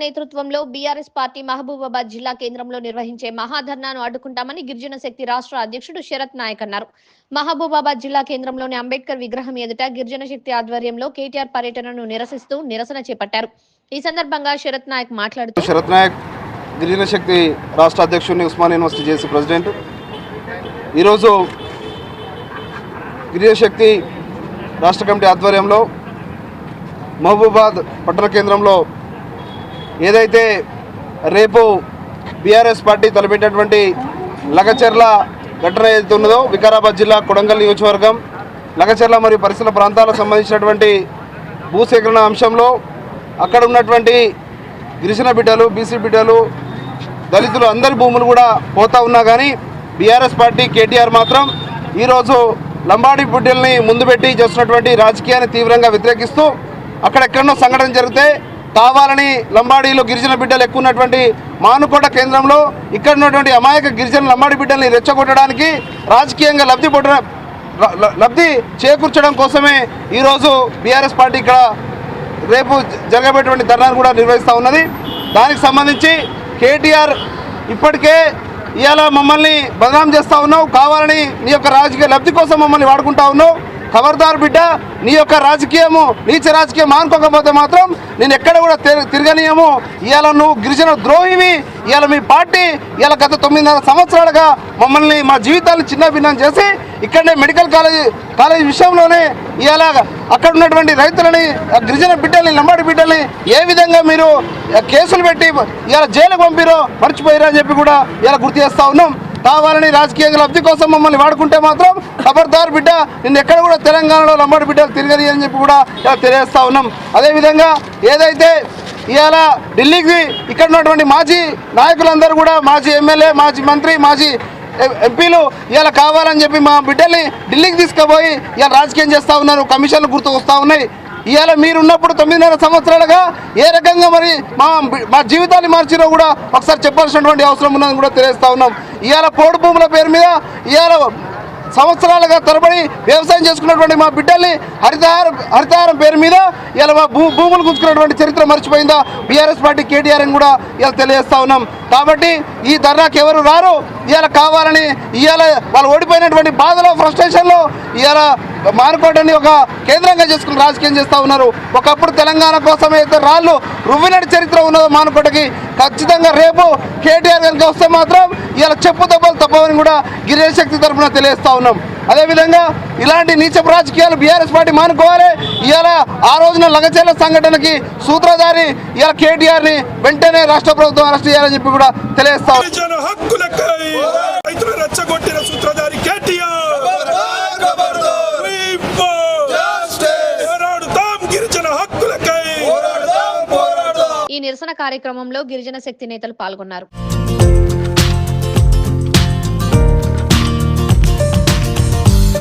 నేతృత్వంలో BRS party Mahabubabad జిల్లా కేంద్రంలో నిర్వహించే మహాధర్నాను అడ్డుకుంటామని గిరిజన శక్తి రాష్ట్ర అధ్యక్షుడు శరత్ నాయక్ అన్నారు. మహబూబాబాద్ జిల్లా కేంద్రంలోని అంబేద్కర్ విగ్రహం ఎదుట గిరిజన శక్తి ఆధ్వర్యంలో కేటీఆర్ పర్యటనను నిరసిస్తూ నిరసన చేపట్టారు. ఈ సందర్భంగా శరత్ నాయక్ మాట్లాడుతూ శరత్ నాయక్ గిరిజన శక్తి రాష్ట్ర అధ్యక్షుడిని ఉస్మాన్ యూనివర్సిటీ చేసి ప్రెసిడెంట్. ఈరోజు గిరిజన శక్తి రాష్ట్ర కమిటీ ఆధ్వర్యంలో మహబూబాద్ పట్టణ కేంద్రంలో ఏదైతే రేపు బీఆర్ఎస్ పార్టీ తలపెట్టినటువంటి లగచెర్ల ఘటన ఏదైతే ఉన్నదో వికారాబాద్ జిల్లా కొడంగల్ నియోజకవర్గం లగచెర్ల మరియు పరిసర ప్రాంతాలకు సంబంధించినటువంటి భూసేకరణ అంశంలో అక్కడ ఉన్నటువంటి గిరిజన బిడ్డలు బీసీ బిడ్డలు దళితులు అందరి భూములు కూడా పోతా ఉన్నా కానీ బీఆర్ఎస్ పార్టీ కేటీఆర్ మాత్రం ఈరోజు లంబాడి బిడ్డల్ని ముందు పెట్టి చేస్తున్నటువంటి రాజకీయాన్ని తీవ్రంగా వ్యతిరేకిస్తూ అక్కడెక్కడో సంఘటన జరిగితే కావాలని లంబాడీలో గిరిజన బిడ్డలు ఎక్కువ ఉన్నటువంటి మానుకోట కేంద్రంలో ఇక్కడ ఉన్నటువంటి అమాయక గిరిజన లంబాడి బిడ్డల్ని రెచ్చగొట్టడానికి రాజకీయంగా లబ్ధి పొట్ట లబ్ధి చేకూర్చడం కోసమే ఈరోజు బీఆర్ఎస్ పార్టీ ఇక్కడ రేపు జరగబోయేటువంటి ధర్నాను కూడా నిర్వహిస్తూ ఉన్నది. దానికి సంబంధించి కేటీఆర్ ఇప్పటికే ఇవాళ మమ్మల్ని బదనాం చేస్తూ ఉన్నావు. కావాలని నీ యొక్క రాజకీయ లబ్ధి కోసం మమ్మల్ని వాడుకుంటా ఉన్నావు. ఖబర్దార్ బిడ్డ నీ యొక్క రాజకీయము నీచ రాజకీయం మానుకోకపోతే మాత్రం నేను ఎక్కడ కూడా తిరగనీయము. ఇవాళ నువ్వు గిరిజన ద్రోహివి ఇవాళ మీ పార్టీ ఇవాళ గత తొమ్మిదిన్నర సంవత్సరాలుగా మమ్మల్ని మా జీవితాలను చిన్న భిన్నం చేసి ఇక్కడనే మెడికల్ కాలేజ్ కాలేజ్ విషయంలోనే ఇవాళ అక్కడ ఉన్నటువంటి రైతులని ఆ గిరిజన బిడ్డల్ని లంబాడి బిడ్డల్ని ఏ విధంగా మీరు కేసులు పెట్టి ఇవాళ జైలు పంపిరో మర్చిపోయారని అని చెప్పి కూడా ఇలా గుర్తు చేస్తా ఉన్నాం. కావాలని రాజకీయంగా లబ్ధి కోసం మమ్మల్ని వాడుకుంటే మాత్రం ఖబర్దార్ బిడ్డ నిన్ను ఎక్కడ కూడా తెలంగాణలో లంబాడి బిడ్డలు తిరగది అని చెప్పి కూడా ఇలా తెలియజేస్తా ఉన్నాం. అదేవిధంగా ఏదైతే ఇవాళ ఢిల్లీకి ఇక్కడ ఉన్నటువంటి మాజీ నాయకులందరూ కూడా మాజీ ఎమ్మెల్యే మాజీ మంత్రి మాజీ ఎంపీలు ఇవాళ కావాలని చెప్పి మా బిడ్డల్ని ఢిల్లీకి తీసుకుపోయి ఇవాళ రాజకీయం చేస్తూ ఉన్నారు. కమిషన్లు గుర్తు వస్తూ ఉన్నాయి. ఇవాళ మీరు ఉన్నప్పుడు తొమ్మిదిన్నర సంవత్సరాలుగా ఏ రకంగా మరి మా మా జీవితాన్ని మార్చిరో కూడా ఒకసారి చెప్పాల్సినటువంటి అవసరం ఉన్నదని కూడా తెలియజేస్తా ఉన్నాం. ఇవాళ పోడు భూముల పేరు మీద ఇవాళ సంవత్సరాలుగా తరబడి వ్యవసాయం చేసుకున్నటువంటి మా బిడ్డల్ని హరితహారం హరితహారం పేరు మీద ఇలా మా భూ భూములు గుంజుకున్నటువంటి చరిత్ర మర్చిపోయిందా? బీఆర్ఎస్ పార్టీ కేటీఆర్ అని కూడా ఇలా తెలియజేస్తా ఉన్నాం. కాబట్టి ఈ ధర్నాకి ఎవరు రారు? ఇవాళ కావాలని ఇవాళ వాళ్ళు ఓడిపోయినటువంటి బాధలో ఫ్రస్ట్రేషన్లో ఇవాళ మానుకోవడాన్ని ఒక కేంద్రంగా చేసుకుని రాజకీయం చేస్తూ ఉన్నారు. ఒకప్పుడు తెలంగాణ కోసం అయితే రాళ్ళు రువ్వినటి చరిత్ర ఉన్నదో మానుకోటకి ఖచ్చితంగా రేపు కేటీఆర్ కనుక వస్తే మాత్రం ఇవాళ చెప్పు తప్పవని కూడా గిరిజన శక్తి తరఫున తెలియజేస్తా ఉన్నాం. అదేవిధంగా ఇలాంటి నీచపు రాజకీయాలు బీఆర్ఎస్ పార్టీ మానుకోవాలి. ఇవాళ ఆ రోజున లగచేల సంఘటనకి సూత్రధారి ఇవాళ కేటీఆర్ని వెంటనే రాష్ట్ర ప్రభుత్వం అరెస్ట్ చేయాలని చెప్పి కూడా తెలియజేస్తా రెచ్చగొట్టిన సూత్రధారి కేటీఆర్. ఈ నిరసన కార్యక్రమంలో గిరిజన శక్తి నేతలు పాల్గొన్నారు.